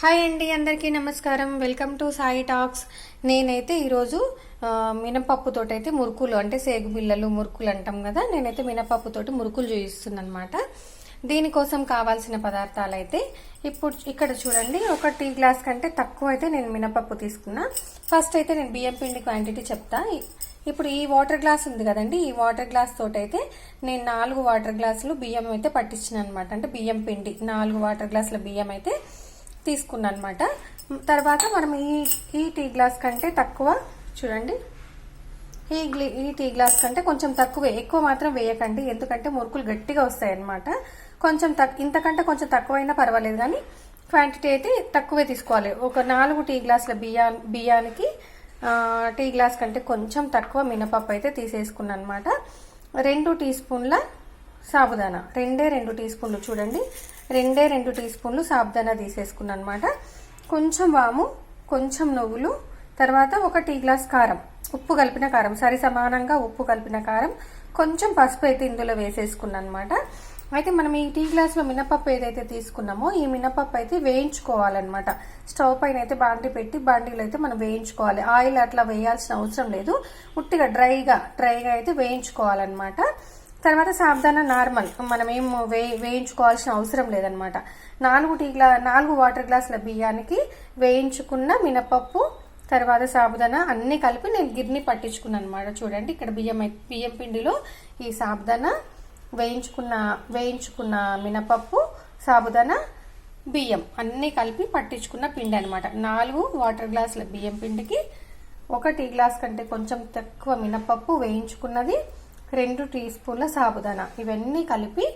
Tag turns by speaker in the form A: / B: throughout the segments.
A: Hi అండి అందరికీ నమస్కారం. వెల్కమ్ టు సాయి టాక్స్ నేనైతే ఈరోజు ఆ, మినపప్పుతోటి అయితే మురుకులు అంటే సేగు బిళ్ళలు మురుకులు అంటాం కదా నేనైతే మినపప్పుతోటి మురుకులు చూపిస్తున్నాను అనమాట దీనికోసం కావాల్సిన పదార్థాలు అయితే ఇప్పుడు ఇక్కడ చూడండి ఒక టీ గ్లాస్ కంటే తక్కువ అయితే నేను మినపప్పు తీసుకున్నా. ఫస్ట్ అయితే నేను బియ్యం పిండి క్వాంటిటీ చెప్తా. ఇప్పుడు ఈ వాటర్ గ్లాస్ ఉంది కదండి ఈ వాటర్ గ్లాస్ తోటైతే నేను నాలుగు వాటర్ గ్లాసులు బియ్యం అయితే పట్టించిన అనమాట అంటే బియ్యం పిండి నాలుగు వాటర్ గ్లాసుల బియ్యం అయితే తీసుకున్నాను అనమాట తర్వాత మనం ఈ ఈ టీ గ్లాస్ కంటే తక్కువ చూడండి. ఈ గ్లీ ఈ టీ గ్లాస్ కంటే కొంచెం తక్కువే ఎక్కువ మాత్రం వేయకండి. ఎందుకంటే మురుకులు గట్టిగా వస్తాయి అన్నమాట కొంచెం తక్ ఇంతకంటే కొంచెం తక్కువైనా పర్వాలేదు కానీ క్వాంటిటీ అయితే తక్కువే తీసుకోవాలి. ఒక నాలుగు టీ గ్లాసుల బియ్యా బియ్యానికి టీ గ్లాస్ కంటే కొంచెం తక్కువ మినపప్పు అయితే తీసేసుకున్నాను అనమాట రెండు టీ స్పూన్ల సాబుదానా. రెండే రెండు టీ స్పూన్లు చూడండి. రెండే రెండు టీ స్పూన్లు సాబుదానా తీసేసుకున్నాను అనమాట కొంచెం వాము కొంచెం నువ్వులు తర్వాత ఒక టీ గ్లాస్ కారం. ఉప్పు కలిపిన కారం సరి సమానంగా ఉప్పు కలిపిన కారం కొంచెం పసుపు అయితే ఇందులో వేసేసుకున్నాను అనమాట అయితే మనం ఈ టీ గ్లాస్లో మినపప్పు ఏదైతే తీసుకున్నామో ఈ మినపప్పు అయితే వేయించుకోవాలన్నమాట స్టవ్ పైన అయితే బాండి పెట్టి బాండీలో అయితే మనం వేయించుకోవాలి. ఆయిల్ అట్లా వేయాల్సిన అవసరం లేదు. ఉట్టిగా డ్రైగా డ్రైగా అయితే వేయించుకోవాలన్నమాట తర్వాత సాబ్దానా నార్మల్. మనం ఏం వే వేయించుకోవాల్సిన అవసరం లేదనమాట. నాలుగు టీ గ్లా నాలుగు వాటర్ గ్లాసుల బియ్యానికి వేయించుకున్న మినపప్పు తర్వాత సాబుదానా అన్నీ కలిపి నేను గిర్ని పట్టించుకున్నాను అనమాట చూడండి ఇక్కడ బియ్యం బియ్యం పిండిలో ఈ సాబుదానా వేయించుకున్న వేయించుకున్న మినపప్పు సాబుదానా బియ్యం అన్నీ కలిపి పట్టించుకున్న పిండి అనమాట నాలుగు వాటర్ గ్లాసుల బియ్యం పిండికి ఒక టీ గ్లాస్ కంటే కొంచెం తక్కువ మినపప్పు వేయించుకున్నది. రెండు టీ స్పూన్ల సాబుదానా. ఇవన్నీ కలిపి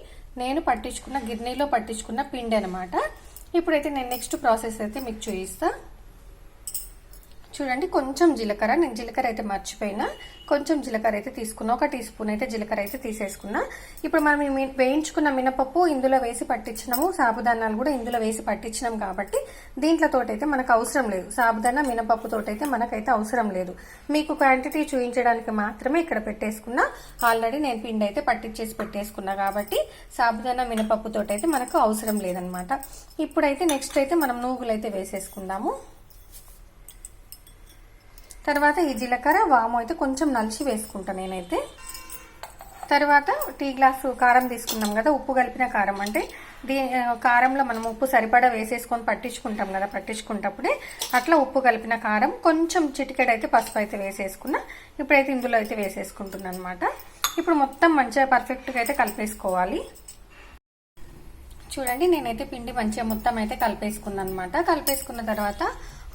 A: నేను పట్టించుకున్న గిర్నీలో పట్టించుకున్న పిండి అనమాట ఇప్పుడైతే నేను నెక్స్ట్ ప్రాసెస్ అయితే మీకు చూపిస్తా. చూడండి కొంచెం జీలకర్ర నేను జీలకర్ర అయితే మర్చిపోయినా కొంచెం జీలకర్ర అయితే తీసుకున్నా ఒక టీ స్పూన్ అయితే జీలకర్ర అయితే తీసేసుకున్నా. ఇప్పుడు మనం వేయించుకున్న మినపప్పు ఇందులో వేసి పట్టించినాము సాబుదానాలు కూడా ఇందులో వేసి పట్టించినాం కాబట్టి దీంట్లో అయితే మనకు అవసరం లేదు. సాబుదానా మినపప్పు తోటైతే మనకైతే అవసరం లేదు. మీకు క్వాంటిటీ చూపించడానికి మాత్రమే ఇక్కడ పెట్టేసుకున్నా. ఆల్రెడీ నేను పిండి అయితే పట్టించేసి పెట్టేసుకున్నా కాబట్టి సాబుదానా మినపప్పు తోటైతే మనకు అవసరం లేదనమాట ఇప్పుడైతే నెక్స్ట్ అయితే మనం నూగులు అయితే వేసేసుకుందాము. తర్వాత ఈ జీలకర్ర వాము అయితే కొంచెం నలిచి వేసుకుంటాను నేనైతే. తర్వాత టీ గ్లాసు కారం తీసుకున్నాం కదా ఉప్పు కలిపిన కారం. అంటే దీ కారంలో మనం ఉప్పు సరిపడా వేసేసుకొని పట్టించుకుంటాం కదా పట్టించుకుంటప్పుడే అట్లా ఉప్పు కలిపిన కారం కొంచెం చిటికెడైతే పసుపు అయితే వేసేసుకున్నా. ఇప్పుడైతే ఇందులో అయితే వేసేసుకుంటున్నాను అనమాట ఇప్పుడు మొత్తం మంచిగా పర్ఫెక్ట్గా అయితే కలిపేసుకోవాలి. చూడండి నేనైతే పిండి మంచిగా మొత్తం అయితే కలిపేసుకున్నాను అనమాట కలిపేసుకున్న తర్వాత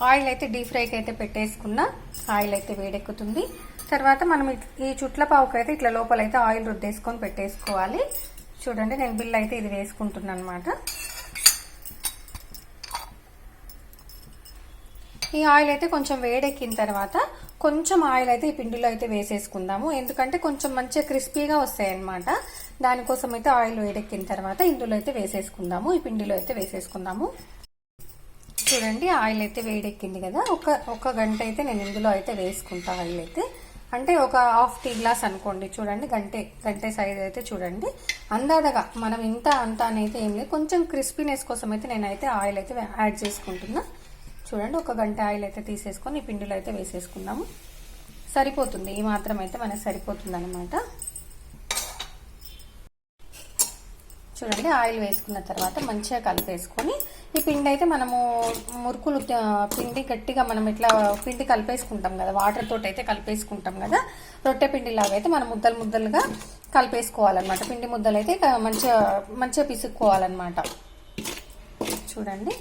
A: ఆయిల్ అయితే డీప్ ఫ్రైకి అయితే పెట్టేసుకున్నా ఆయిల్ అయితే వేడెక్కుతుంది. తర్వాత మనం ఈ చుట్ల పావుకి అయితే ఇట్లా లోపల అయితే ఆయిల్ రుద్దేసుకొని పెట్టేసుకోవాలి. చూడండి నేను బిల్ అయితే ఇది వేసుకుంటున్నాను అనమాట ఈ ఆయిల్ అయితే కొంచెం వేడెక్కిన తర్వాత కొంచెం ఆయిల్ అయితే ఈ పిండిలో అయితే వేసేసుకుందాము. ఎందుకంటే కొంచెం మంచిగా క్రిస్పీగా వస్తాయి అనమాట దానికోసం అయితే ఆయిల్ వేడెక్కిన తర్వాత ఇందులో అయితే వేసేసుకుందాము. ఈ పిండిలో అయితే వేసేసుకుందాము. చూడండి ఆయిల్ అయితే వేడెక్కింది కదా. ఒక ఒక గంట అయితే నేను ఇందులో అయితే వేసుకుంటా ఆయిల్ అయితే అంటే ఒక హాఫ్ టీ గ్లాస్ అనుకోండి చూడండి గంటే గంటే సైజ్ అయితే చూడండి. అందాదగా మనం ఇంత అంత అనేది ఏం లేదు. కొంచెం క్రిస్పీనెస్ కోసం అయితే నేనైతే ఆయిల్ అయితే యాడ్ చేసుకుంటున్నా. చూడండి ఒక గంట ఆయిల్ అయితే తీసేసుకొని పిండిలో అయితే వేసేసుకుందాము. సరిపోతుంది. ఈ మాత్రం అయితే మనకు సరిపోతుంది అనమాట చూడండి ఆయిల్ వేసుకున్న తర్వాత మంచిగా కలిపేసుకొని ఈ పిండి అయితే మనము మురుకులు పిండి గట్టిగా మనం ఇట్లా పిండి కలిపేసుకుంటాం కదా వాటర్ తోటి అయితే కలిపేసుకుంటాం కదా రొట్టె పిండి లాగా అయితే మనం ముద్దలు ముద్దలుగా కలిపేసుకోవాలన్నమాట. పిండి ముద్దలు అయితే మంచిగా మంచిగా పిసుక్కోవాలన్నమాట. చూడండి.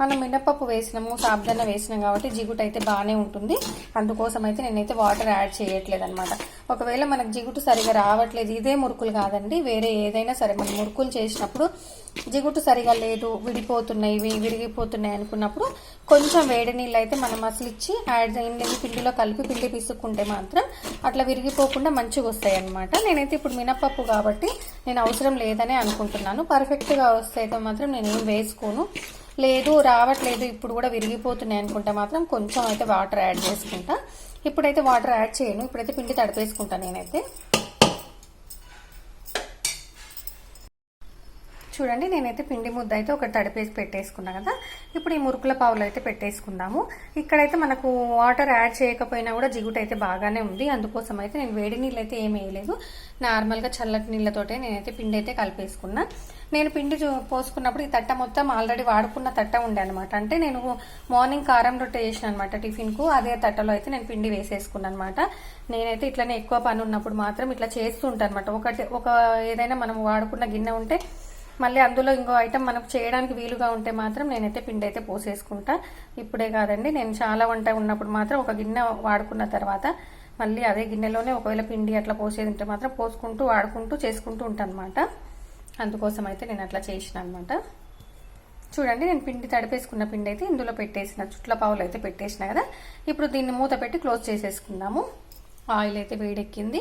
A: మనం మినపప్పు వేసినాము సాబ్దాన వేసినాం కాబట్టి జిగుటు అయితే బాగానే ఉంటుంది. అందుకోసం అయితే నేనైతే వాటర్ యాడ్ చేయట్లేదు అనమాట ఒకవేళ మనకు జిగుటు సరిగా రావట్లేదు ఇదే మురుకులు కాదండి. వేరే ఏదైనా సరే మనం మురుకులు చేసినప్పుడు జిగుటు సరిగా లేదు విడిపోతున్నాయి ఇవి విరిగిపోతున్నాయి అనుకున్నప్పుడు కొంచెం వేడి నీళ్ళు అయితే మనం అసలు ఇచ్చి యాడ్ చేయండి పిండిలో కలిపి పిండి పిసుక్కుంటే మాత్రం అట్లా విరిగిపోకుండా మంచిగా వస్తాయి అనమాట నేనైతే ఇప్పుడు మినపప్పు కాబట్టి నేను అవసరం లేదనే అనుకుంటున్నాను. పర్ఫెక్ట్గా వస్తే అయితే మాత్రం నేను ఏం వేసుకోను. లేదు రావట్లేదు ఇప్పుడు కూడా విరిగిపోతున్నాయి అనుకుంటే మాత్రం కొంచెం అయితే వాటర్ యాడ్ చేసుకుంటా. ఇప్పుడైతే వాటర్ యాడ్ చేయను. ఇప్పుడైతే పిండి తడిపేసుకుంటా నేనైతే. చూడండి నేనైతే పిండి ముద్ద అయితే ఒక తడిపేసి పెట్టేసుకున్నా కదా. ఇప్పుడు ఈ మురుకుల పావులు అయితే పెట్టేసుకుందాము. ఇక్కడైతే మనకు వాటర్ యాడ్ చేయకపోయినా కూడా జిగుట అయితే బాగానే ఉంది. అందుకోసం అయితే నేను వేడి నీళ్ళు అయితే ఏం వేయలేదు. నార్మల్గా చల్లటి నీళ్ళతోటే నేనైతే పిండి అయితే కలిపేసుకున్నా. నేను పిండి చూ- పోసుకున్నప్పుడు ఈ తట్ట మొత్తం ఆల్రెడీ వాడుకున్న తట్ట ఉండే అనమాట అంటే నేను మార్నింగ్ కారం రొట్టె చేసిన అనమాట టిఫిన్కు. అదే తట్టలో అయితే నేను పిండి వేసేసుకున్నాను అనమాట నేనైతే ఇట్లనే ఎక్కువ పని ఉన్నప్పుడు మాత్రం ఇట్లా చేస్తూ ఉంటాను అనమాట ఒకటి ఒక ఏదైనా మనం వాడుకున్న గిన్నె ఉంటే మళ్ళీ అందులో ఇంకో ఐటమ్ మనకు చేయడానికి వీలుగా ఉంటే మాత్రం నేనైతే పిండి అయితే పోసేసుకుంటా. ఇప్పుడే కాదండి నేను చాలా వంట ఉన్నప్పుడు మాత్రం ఒక గిన్నె వాడుకున్న తర్వాత మళ్ళీ అదే గిన్నెలోనే ఒకవేళ పిండి అట్లా పోసేది ఉంటే మాత్రం పోసుకుంటూ వాడుకుంటూ చేసుకుంటూ ఉంటాను అనమాట అందుకోసం అయితే నేను అట్లా చేసిన అనమాట చూడండి నేను పిండి తడిపేసుకున్న పిండి అయితే ఇందులో పెట్టేసిన చుట్ల పావులు అయితే పెట్టేసిన కదా. ఇప్పుడు దీన్ని మూత పెట్టి క్లోజ్ చేసేసుకుందాము. ఆయిల్ అయితే వేడెక్కింది.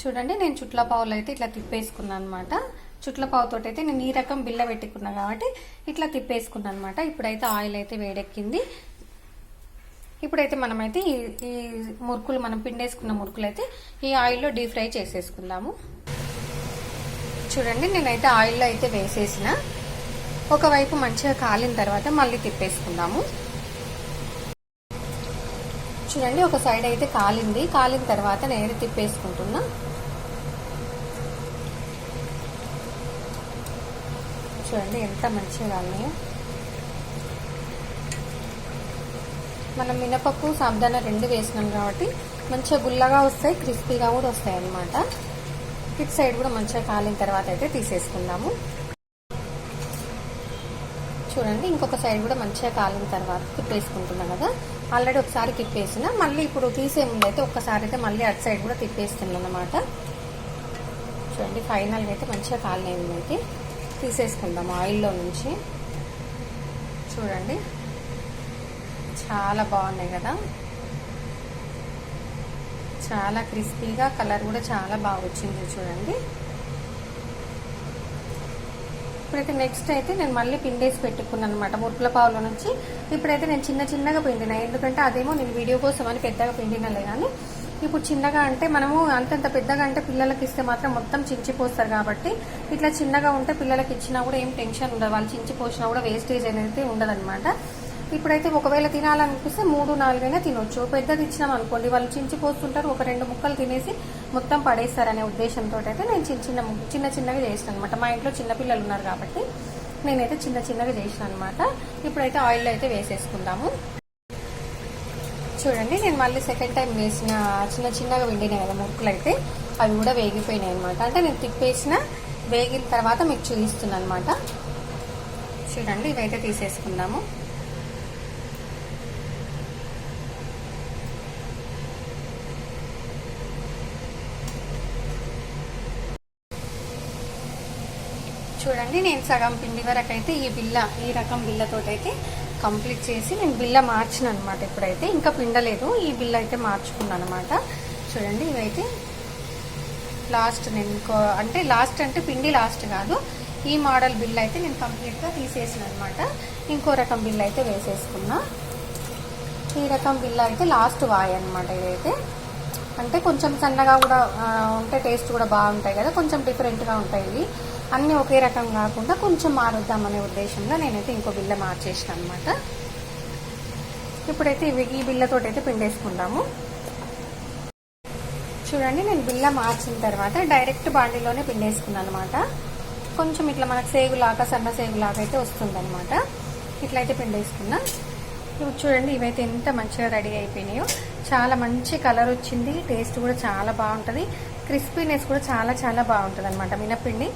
A: చూడండి నేను చుట్ల పావులు అయితే ఇట్లా తిప్పేసుకున్నాను అనమాట చుట్ల పావుతో అయితే నేను ఈ రకం బిల్ల పెట్టుకున్నా కాబట్టి ఇట్లా తిప్పేసుకున్నాను అనమాట ఇప్పుడైతే ఆయిల్ అయితే వేడెక్కింది. ఇప్పుడైతే మనమైతే ఈ ఈ మురుకులు మనం పిండేసుకున్న మురుకులు అయితే ఈ ఆయిల్లో డీప్ ఫ్రై చేసేసుకుందాము. చూడండి నేనైతే ఆయిల్లో అయితే వేసేసిన. ఒకవైపు మంచిగా కాలిన తర్వాత మళ్ళీ తిప్పేసుకుందాము. చూడండి ఒక సైడ్ అయితే కాలింది. కాలిన తర్వాత నేను తిప్పేసుకుంటున్నా. చూడండి ఎంత మంచిగా కాలినాయో. మనం మినపప్పు సాబ్దాన రెండు వేసినాం కాబట్టి మంచిగా గుల్లగా వస్తాయి క్రిస్పీగా కూడా వస్తాయి అన్నమాట. ఇటు సైడ్ కూడా మంచిగా కాలిన తర్వాత అయితే తీసేసుకుందాము. చూడండి ఇంకొక సైడ్ కూడా మంచిగా కాలిన తర్వాత తిప్పేసుకుంటున్నాం కదా. ఆల్రెడీ ఒకసారి తిప్పేసిన. మళ్ళీ ఇప్పుడు తీసే ముందు అయితే ఒక్కసారి అయితే మళ్ళీ అటు సైడ్ కూడా తిప్పేస్తున్నాను అనమాట చూడండి ఫైనల్గా అయితే మంచిగా కాలనేది అయితే తీసేసుకుందాం ఆయిల్లో నుంచి. చూడండి చాలా బాగున్నాయి కదా. చాలా క్రిస్పీగా కలర్ కూడా చాలా బాగా వచ్చింది చూడండి. ఇప్పుడైతే నెక్స్ట్ అయితే నేను మళ్ళీ పిండేసి పెట్టుకున్నాను అనమాట మురుకుల పావులో నుంచి. ఇప్పుడైతే నేను చిన్న చిన్నగా పిండినా. ఎందుకంటే అదేమో నేను వీడియో కోసం అని పెద్దగా పిండినలే కానీ ఇప్పుడు చిన్నగా అంటే మనము అంతంత పెద్దగా అంటే పిల్లలకి ఇస్తే మాత్రం మొత్తం చించిపోస్తారు కాబట్టి ఇట్లా చిన్నగా ఉంటే పిల్లలకి ఇచ్చినా కూడా ఏం టెన్షన్ ఉండదు. వాళ్ళు చించిపోసినా కూడా వేస్టేజ్ అనేది ఉండదన్నమాట. ఇప్పుడైతే ఒకవేళ తినాలనిపిస్తే మూడు నాలుగైనా తినొచ్చు. పెద్దది ఇచ్చినాం అనుకోండి వాళ్ళు చించిపోస్తుంటారు ఒక రెండు ముక్కలు తినేసి మొత్తం పడేస్తారనే ఉద్దేశంతో అయితే నేను చిన్న చిన్న చిన్న చిన్నగా చేసిన అనమాట మా ఇంట్లో చిన్నపిల్లలు ఉన్నారు కాబట్టి నేనైతే చిన్న చిన్నగా చేసిన అనమాట ఇప్పుడైతే ఆయిల్లో అయితే వేసేసుకుందాము. చూడండి నేను మళ్ళీ సెకండ్ టైం వేసిన చిన్న చిన్నగా వండినాయి కదా ముక్కలు అయితే అవి కూడా వేగిపోయినాయి అనమాట అంటే నేను తిప్పేసిన వేగిన తర్వాత మీకు చూపిస్తున్నాను అనమాట చూడండి ఇవైతే తీసేసుకుందాము. చూడండి నేను సగం పిండి వరకు అయితే ఈ బిల్ల ఈ రకం బిల్లతోటి అయితే కంప్లీట్ చేసి నేను బిల్ల మార్చిన అనమాట ఇప్పుడైతే. ఇంకా పిండలేదు ఈ బిల్ల అయితే మార్చుకున్నాను అనమాట చూడండి ఇవైతే లాస్ట్ నేను ఇంకో అంటే లాస్ట్ అంటే పిండి లాస్ట్ కాదు ఈ మోడల్ బిల్ అయితే నేను కంప్లీట్గా తీసేసిన అనమాట ఇంకో రకం బిల్ అయితే వేసేసుకున్నా. ఈ రకం బిల్ అయితే లాస్ట్ వాయి అనమాట ఇదైతే. అంటే కొంచెం సన్నగా కూడా ఉంటే టేస్ట్ కూడా బాగుంటాయి కదా కొంచెం డిఫరెంట్గా ఉంటాయి ఇవి. అన్నీ ఒకే రకం కాకుండా కొంచెం మారుద్దామనే ఉద్దేశంగా నేనైతే ఇంకో బిల్ల మార్చేసిన అనమాట ఇప్పుడైతే ఇవి ఈ బిల్లతోటి అయితే పిండేసుకుందాము. చూడండి నేను బిల్ల మార్చిన తర్వాత డైరెక్ట్ బాండీలోనే పిండేసుకున్నాను అనమాట కొంచెం ఇట్లా మనకు సేగులాగా సన్న సేగులాగా అయితే వస్తుందన్నమాట. ఇట్లయితే పిండేసుకున్నా. ఇప్పుడు చూడండి ఇవైతే ఎంత మంచిగా రెడీ అయిపోయినాయో. చాలా మంచి కలర్ వచ్చింది. టేస్ట్ కూడా చాలా బాగుంటుంది. క్రిస్పీనెస్ కూడా చాలా చాలా బాగుంటుంది అనమాట మినపిండి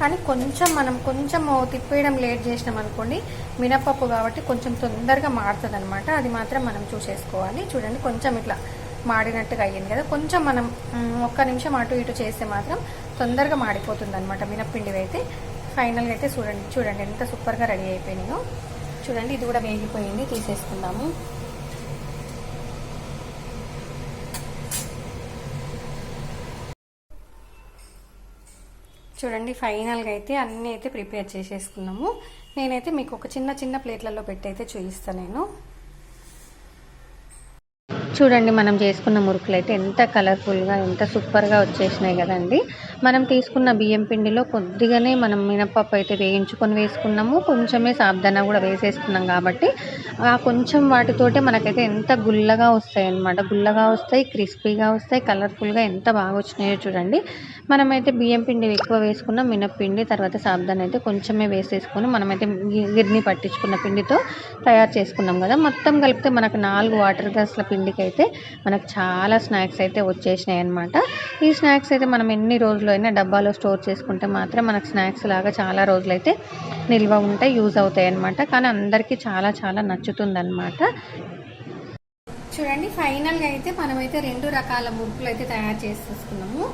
A: కానీ కొంచెం మనం కొంచెం తిప్పేయడం లేట్ చేసినాం అనుకోండి మినపప్పు కాబట్టి కొంచెం తొందరగా మాడుతుంది అనమాట అది మాత్రం మనం చూసేసుకోవాలి. చూడండి కొంచెం ఇట్లా మాడినట్టుగా అయ్యింది కదా. కొంచెం మనం ఒక్క నిమిషం అటు ఇటు చేస్తే మాత్రం తొందరగా మాడిపోతుంది అనమాట మినప్పిండివి అయితే. ఫైనల్గా అయితే చూడండి చూడండి ఎంత సూపర్గా రెడీ అయిపోయినాయో. చూడండి ఇది కూడా వేగిపోయింది. తీసేసుకుందాము. చూడండి ఫైనల్గా అయితే అన్నీ అయితే ప్రిపేర్ చేసేసుకున్నాము. నేనైతే మీకు ఒక చిన్న చిన్న ప్లేట్లలో పెట్టి అయితే చూపిస్తాను నేను. చూడండి మనం చేసుకున్న మురుకులు అయితే ఎంత కలర్ఫుల్గా ఎంత సూపర్గా వచ్చేసినాయి కదండి. మనం తీసుకున్న బియ్యం పిండిలో కొద్దిగానే మనం మినపప్పు అయితే వేయించుకొని వేసుకున్నాము. కొంచెమే సాబ్దానా కూడా వేసేసుకున్నాం కాబట్టి ఆ కొంచెం వాటితోటే మనకైతే ఎంత గుల్లగా వస్తాయి అన్నమాట గుల్లగా వస్తాయి క్రిస్పీగా వస్తాయి కలర్ఫుల్గా ఎంత బాగా వచ్చినాయో చూడండి. మనమైతే బియ్యం పిండి ఎక్కువ వేసుకున్నాం. మినప్పిండి తర్వాత సాబ్దానా అయితే కొంచెమే వేసేసుకొని మనమైతే గిర్ని పట్టించుకున్న పిండితో తయారు చేసుకున్నాం కదా. మొత్తం కలిపితే మనకు నాలుగు వాటర్ గ్లాసుల పిండికి అయితే మనకు చాలా స్నాక్స్ అయితే వచ్చేసినాయి అనమాట ఈ స్నాక్స్ అయితే మనం ఎన్ని రోజులు అయినా డబ్బాలో స్టోర్ చేసుకుంటే మాత్రం మనకు స్నాక్స్ లాగా చాలా రోజులు అయితే నిల్వ ఉంటాయి యూజ్ అవుతాయి అనమాట కానీ అందరికీ చాలా చాలా నచ్చుతుంది చూడండి ఫైనల్గా అయితే మనమైతే రెండు రకాల మురుకులు అయితే తయారు చేసేసుకున్నాము.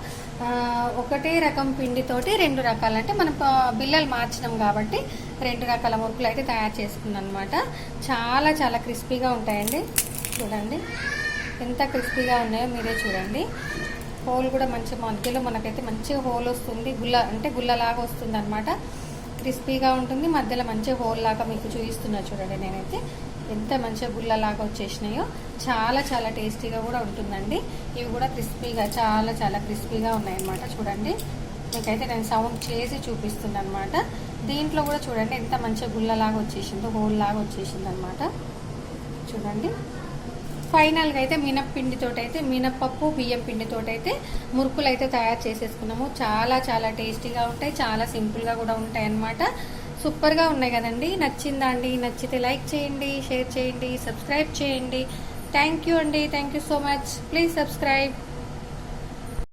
A: ఒకటే రకం పిండితోటి రెండు రకాలు. అంటే మనం బిల్లలు మార్చినాం కాబట్టి రెండు రకాల మురుకులు అయితే తయారు చేసుకున్నాం అనమాట చాలా చాలా క్రిస్పీగా ఉంటాయండి. చూడండి. ఎంత క్రిస్పీగా ఉన్నాయో మీరే చూడండి. హోల్ కూడా మంచి మధ్యలో మనకైతే మంచిగా హోల్ వస్తుంది. గుల్ల అంటే గుల్లలాగా వస్తుంది అనమాట క్రిస్పీగా ఉంటుంది. మధ్యలో మంచి హోల్ లాగా మీకు చూపిస్తున్నా చూడండి నేనైతే. ఎంత మంచిగా గుల్లలాగా వచ్చేసినాయో. చాలా చాలా టేస్టీగా కూడా ఉంటుందండి. ఇవి కూడా క్రిస్పీగా చాలా చాలా క్రిస్పీగా ఉన్నాయన్నమాట. చూడండి. మీకైతే నేను సౌండ్ చేసి చూపిస్తున్నాను అనమాట దీంట్లో కూడా చూడండి ఎంత మంచిగా గుల్లలాగా వచ్చేసిందో హోల్ లాగా వచ్చేసింది అనమాట చూడండి. ఫైనల్గా అయితే మినప్పిండితో అయితే మినప్పప్పు బియ్యం పిండితో అయితే మురుకులు అయితే తయారు చేసేసుకున్నాము. చాలా చాలా టేస్టీగా ఉంటాయి చాలా సింపుల్గా కూడా ఉంటాయి అన్నమాట సూపర్గా ఉన్నాయి కదండి. నచ్చిందా అండి? నచ్చితే లైక్ చేయండి షేర్ చేయండి సబ్స్క్రైబ్ చేయండి. థ్యాంక్ యూ అండి. Thank you so much. Please subscribe.